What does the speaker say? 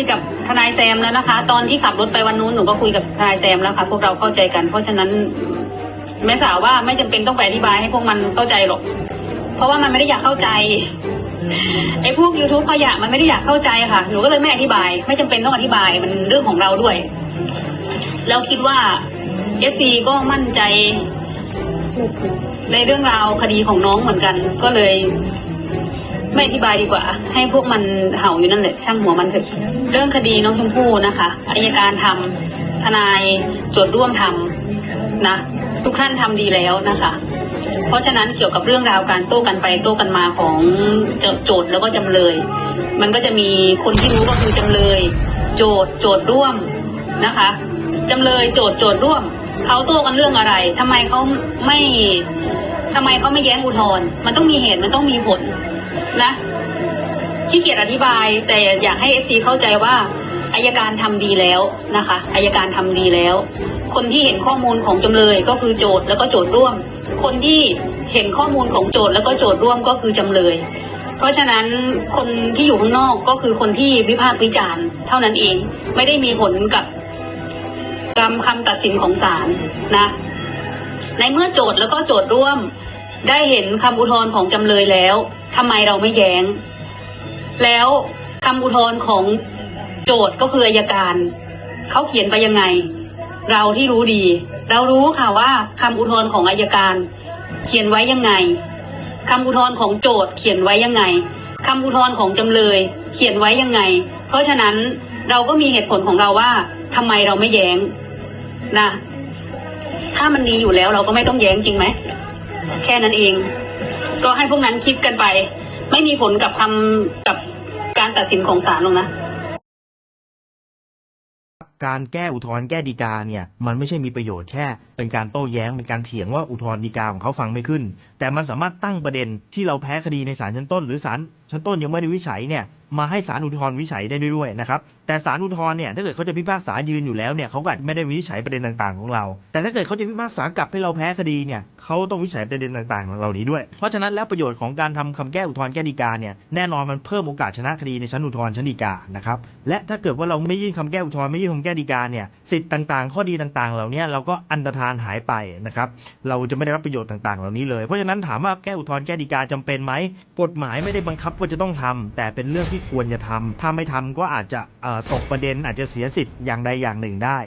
ยกับทนายแซมแล้วนะคะ ตอนที่ขับรถไปวันนู้นหนูก็คุยกับทนายแซมแล้วค่ะ พวกเราเข้าใจกัน เพราะฉะนั้นแม่สาวว่าไม่จำเป็นต้องไปอธิบายให้พวกมันเข้าใจหรอก เพราะว่ามันไม่ได้อยากเข้าใจไอ้พวก youtube ขยะมันไม่ได้อยากเข้าใจค่ะ หนูก็เลยไม่อธิบาย ไม่จำเป็นต้องอธิบายมันเรื่องของเราด้วย แล้วคิดว่า FC ก็มั่นใจในเรื่องราวคดีของน้องเหมือนกัน ก็เลย ไม่อธิบายดีกว่า ให้พวกมันเห่าอยู่นั่นแหละช่างหัวมันเถอะเรื่องคดีน้องชมพู่นะคะอายการทำทนายโจทย์ร่วมทำนะ ทุกท่านทำดีแล้วนะคะ เพราะฉะนั้นเกี่ยวกับเรื่องราวการโต้กันไปโต้กันมาของโจทย์แล้วก็จำเลย มันก็จะมีคนที่รู้ก็คือจำเลย โจทย์โจทย์ร่วมนะคะจำเลยโจทย์โจทย์ร่วมเขาโต้กันเรื่องอะไรทำไมเขาไม่ทำไมเขาไม่แย้งอุทธรณ์มันต้องมีเหตุมันต้องมีผล นะขี้เกียจอธิบาย แต่อยากให้เอฟซีเข้าใจว่าอายการทำดีแล้วนะคะอายการทำดีแล้ว คนที่เห็นข้อมูลของจำเลยก็คือโจทย์แล้วก็โจทย์ร่วม คนที่เห็นข้อมูลของโจทย์แล้วก็โจทย์ร่วมก็คือจำเลย เพราะฉะนั้นคนที่อยู่ข้างนอกก็คือคนที่วิพากษ์วิจารณ์เท่านั้นเองไม่ได้มีผลกับกรรมคำตัดสินของศาลนะ ในเมื่อโจทย์แล้วก็โจทย์ร่วม ได้เห็นคำอุทธรณ์ของจำเลยแล้วทำไมเราไม่แย้ง แล้วคำอุทธรณ์ของโจทย์ก็คืออายการเขาเขียนไปยังไง เราที่รู้ดี เรารู้ค่ะว่าคำอุทธรณ์ของอายการ เขียนไว้ยังไงคำอุทธรณ์ของโจทย์เขียนไว้ยังไงคำอุทธรณ์ของจำเลย เขียนไว้ยังไง เพราะฉะนั้นเราก็มีเหตุผลของเราว่าทำไมเราไม่แย้งนะถ้ามันดีอยู่แล้วเราก็ไม่ต้องแย้งจริงไหม แค่นั้นเอง ก็ให้พวกนั้นคิดกันไป ไม่มีผลกับคำกับการตัดสินของศาลหรอกนะการแก้อุทธรณ์แก้ฎีกาเนี่ยมันไม่ใช่มีประโยชน์แค่ เป็นการโต้แย้งเป็นการเถียงว่าอุทธรณ์ฎีกาของเขาฟังไม่ขึ้น แต่มันสามารถตั้งประเด็นที่เราแพ้คดีในศาลชั้นต้น หรือศาลชั้นต้นยังไม่ได้วิจัยเนี่ย มาให้ศาลอุทธรณ์วิจัยได้ด้วยนะครับแต่ศาลอุทธรณ์เนี่ยถ้าเกิดเขาจะพิพากษายืนอยู่แล้วเนี่ยเขาก็อาจไม่ได้วิจัยประเด็นต่างๆของเรา แต่ถ้าเกิดเขาจะพิพากษากลับให้เราแพ้คดีเนี่ยเขาต้องวิจัยประเด็นต่างๆของเรานี้ด้วย เพราะฉะนั้นแล้วประโยชน์ของการทำคำแก้อุทธรณ์แก้ฎีกาเนี่ยแน่นอนมันเพิ่มโอกาสชนะคดีในชั้นอุทธรณ์ชั้นฎีกานะครับและถ้าเกิดว่าเราไม่ยื่นคำแก้อุทธรณ์ไม่ยื่นคำแก้ฎีกาเนี่ยสิทธิ์ต่างๆ ข้อดีต่างๆ เหล่านี้เราก็อันตรธานหายไปนะครับเราจะไม่ได้รับประโยชน์ต่างๆ เหล่านี้เลย เพราะฉะนั้นถามว่าแก้อุทธรณ์แก้ฎีกาจำเป็นไหมกฎหมายไม่ได้บังคับว่าจะต้องทำแต่เป็นเรื่องที่ควรจะทำถ้าไม่ทำก็อาจจะตกประเด็นอาจจะเสียสิทธิ์อย่างใดอย่างหนึ่งได้